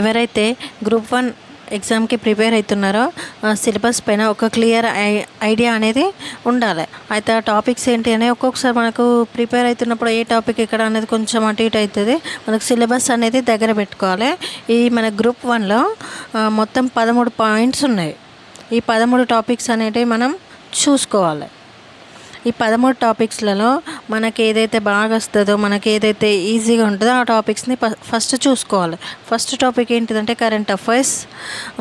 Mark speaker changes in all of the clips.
Speaker 1: ఎవరైతే group one ఎగ్జామ్కి prepare అవుతున్నారో సిలబస్ పైన ఒక క్లియర్ ఐ ఐడియా అనేది ఉండాలి. అయితే ఆ టాపిక్స్ ఏంటి అని ఒక్కొక్కసారి మనకు ప్రిపేర్ అవుతున్నప్పుడు ఏ టాపిక్ ఇక్కడ అనేది కొంచెం అటు ఇటు అవుతుంది. మనకు సిలబస్ అనేది దగ్గర పెట్టుకోవాలి. ఈ మన గ్రూప్ వన్లో మొత్తం పదమూడు పాయింట్స్ ఉన్నాయి. ఈ పదమూడు టాపిక్స్ అనేటివి మనం చూసుకోవాలి. ఈ పదమూడు టాపిక్స్లలో మనకి ఏదైతే బాగా వస్తుందో మనకి ఏదైతే ఈజీగా ఉంటుందో ఆ టాపిక్స్ని ఫస్ట్ చూసుకోవాలి. ఫస్ట్ టాపిక్ ఏంటిదంటే కరెంట్ అఫైర్స్.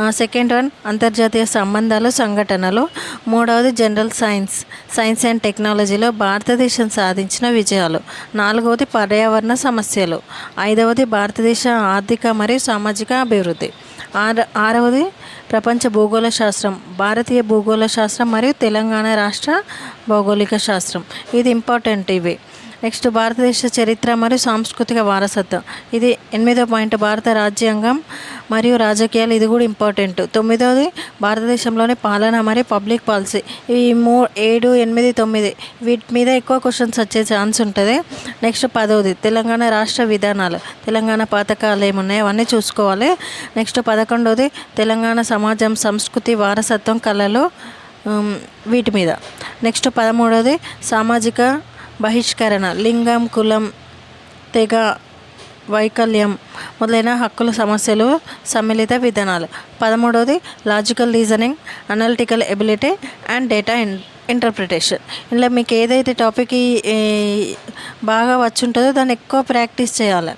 Speaker 1: సెకండ్ వన్ అంతర్జాతీయ సంబంధాలు సంఘటనలు. మూడవది జనరల్ సైన్స్. సైన్స్ అండ్ టెక్నాలజీలో భారతదేశం సాధించిన విజయాలు. నాలుగవది పర్యావరణ సమస్యలు. ఐదవది భారతదేశ ఆర్థిక మరియు సామాజిక అభివృద్ధి. ఆర ఆరవది ప్రపంచ భూగోళ శాస్త్రం భారతీయ భూగోళ శాస్త్రం మరియు తెలంగాణ రాష్ట్ర భౌగోళిక శాస్త్రం. ఇది ఇంపార్టెంట్ ఇవి. నెక్స్ట్ భారతదేశ చరిత్ర మరియు సాంస్కృతిక వారసత్వం. ఇది ఎనిమిదో పాయింట్ భారత రాజ్యాంగం మరియు రాజకీయాలు ఇది కూడా ఇంపార్టెంట్. తొమ్మిదవది భారతదేశంలోని పాలన మరియు పబ్లిక్ పాలసీ. ఈ మూ ఏడు ఎనిమిది తొమ్మిది వీటి మీద ఎక్కువ క్వశ్చన్స్ వచ్చే ఛాన్స్ ఉంటుంది. నెక్స్ట్ పదవది తెలంగాణ రాష్ట్ర విధానాలు. తెలంగాణ పథకాలు ఏమున్నాయి అవన్నీ చూసుకోవాలి. నెక్స్ట్ పదకొండవది తెలంగాణ సమాజం సంస్కృతి వారసత్వం కళలు వీటి మీద. నెక్స్ట్ పదమూడవది సామాజిక బహిష్కరణ. లింగం కులం తెగ వైకల్యం మొదలైన హక్కుల సమస్యలు సమ్మిళిత విధానాలు. పదమూడవది logical reasoning analytical ability and data in interpretation ఇలా మీకు ఏదైతే టాపిక్ బాగా వచ్చి ఉంటుందో దాన్ని ఎక్కువ ప్రాక్టీస్ చేయాలి.